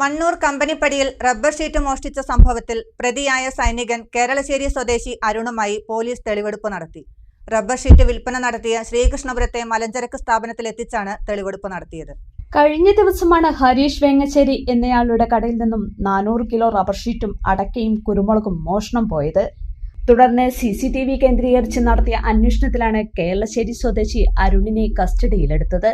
Mannur കമ്പനിപ്പടിയിൽ rubber sheet മോഷ്ടിച്ച സംഭവത്തിൽ പ്രതിയായ സൈനികൻ കേരളശ്ശേരി സ്വദേശി അരുണുമായി പോലീസ് തെളിവെടുപ്പ് നടത്തി. റബ്ബർ ഷീറ്റ് വിൽപ്പന നടത്തിയ ശ്രീകൃഷ്ണപുരത്തെ മലഞ്ചരക്ക് സ്ഥാപനത്തിൽ എത്തിച്ചാണ് തെളിവെടുപ്പ് നടത്തിയത്. കഴിഞ്ഞ ദിവസമാണ് ഹരീഷ് വേങ്ങശ്ശേരി എന്നയാളുടെ കടയിൽ നിന്നും നാനൂറ് കിലോ റബ്ബർ ഷീറ്റും അടക്കയും കുരുമുളകും മോഷണം പോയത്. തുടർന്ന് സി സി ടി വി കേന്ദ്രീകരിച്ച് നടത്തിയ അന്വേഷണത്തിലാണ് കേരളശ്ശേരി സ്വദേശി അരുണിനെ കസ്റ്റഡിയിലെടുത്തത്.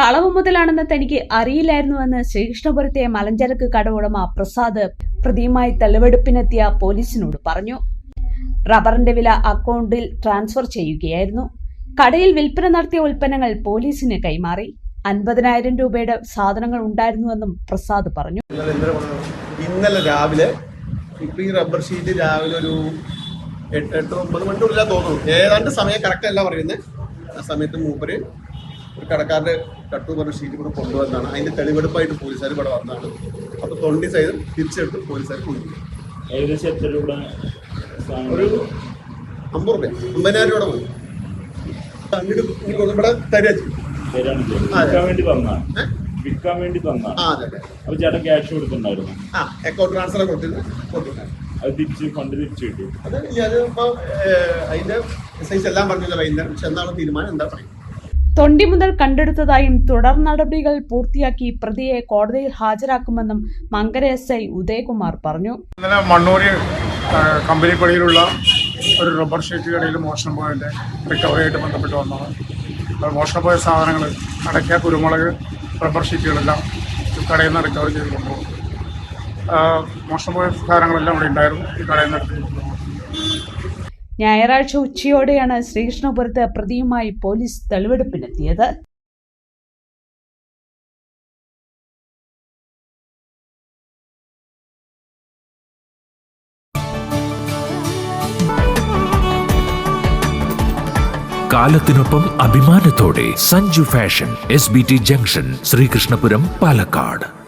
കളവ് മുതലാണെന്ന് തനിക്ക് അറിയില്ലായിരുന്നുവെന്ന് ശ്രീകൃഷ്ണപുരത്തെ മലഞ്ചരക്ക് കട ഉടമ പ്രസാദ് പ്രതിയുമായി തെളിവെടുപ്പിനെത്തിയ പോലീസിനോട് പറഞ്ഞു. റബ്ബറിന്റെ വില അക്കൗണ്ടിൽ ട്രാൻസ്ഫർ ചെയ്യുകയായിരുന്നു. കടയിൽ വിൽപ്പന നടത്തിയ ഉൽപ്പന്നങ്ങൾ പോലീസിന് കൈമാറി. അൻപതിനായിരം രൂപയുടെ സാധനങ്ങൾ ഉണ്ടായിരുന്നുവെന്നും പ്രസാദ് പറഞ്ഞു. ഇന്നലെ രാവിലെ ഇപ്പൊ ഈ റബ്ബർ ഷീറ്റ് രാവിലെ ഒരു എട്ട് എട്ട് ഒമ്പത് മണിക്കൂറില്ല തോന്നുന്നു. ഏതാണ്ട് സമയം കറക്റ്റ് അല്ല പറയുന്നത്. ആ സമയത്ത് മൂപ്പര് ഒരു കടക്കാരുടെ കട്ടു പറഞ്ഞ ഷീറ്റ് കൂടെ കൊണ്ടുവന്നാണ്. അതിന്റെ തെളിവെടുപ്പായിട്ട് പോലീസുകാർ ഇവിടെ വന്നതാണ് അപ്പോൾ തൊണ്ടി സൈഡ് തിരിച്ചെടുത്ത് പോലീസുകാർ കൊണ്ടുപോയി ഏകദേശം എത്ര രൂപ? ഒരു അമ്പത് രൂപ. അമ്പതിനായിരം രൂപ പോയി അങ്ങോട്ട് ഇവിടെ തരാ. ചെയ്യും. വിൽക്കാൻ വേണ്ടി തന്നാ? അപ്പൊ ചേട്ടൻ ക്യാഷ് കൊടുത്തിട്ടുണ്ടായിരുന്നു. ആ അക്കൗണ്ട് ട്രാൻസ്ഫർ കൊടുത്തിട്ടുണ്ട്. അത് തിരിച്ച് ഫണ്ട് തിരിച്ചു കിട്ടി. അത് അതിന്റെ സൈസ് എല്ലാം പറഞ്ഞില്ല വൈകുന്നേരം. പക്ഷെ എന്താണ് തീരുമാനം എന്താ പറയുക? തൊണ്ടി മുതൽ കണ്ടെടുത്തതായും തുടർ നടപടികൾ പൂർത്തിയാക്കി പ്രതിയെ കോടതിയിൽ ഹാജരാക്കുമെന്നും മങ്കര എസ് ഐ ഉദയകുമാർ പറഞ്ഞു. ഇന്നലെ മണ്ണൂര് കമ്പനി കമ്പനിപ്പടിയിലുള്ള ഒരു റബ്ബർ ഷീറ്റ് കടയിൽ മോഷണം പോയതിന്റെ റിക്കവറിയായിട്ട് ബന്ധപ്പെട്ട് വന്നതാണ്. അത് മോഷണം പോയ സാധനങ്ങൾ അടയ്ക്ക കുരുമുളക് റബ്ബർ ഷീറ്റുകളെല്ലാം കടയിൽ നിന്ന് റിക്കവർ ചെയ്ത് കൊണ്ടുപോകും. മോഷണം പോയ സാധനങ്ങളെല്ലാം ഇവിടെ ഉണ്ടായിരുന്നു ഈ കടയിൽ നിന്ന് ഞായറാഴ്ച ഉച്ചയോടെയാണ് ശ്രീകൃഷ്ണപുരത്ത് പ്രതിയുമായി പോലീസ് തെളിവെടുപ്പിനെത്തിയത്. കാലത്തിനൊപ്പം അഭിമാനത്തോടെ Sanju fashion S B T junction Sreekrishnapuram Palakkad.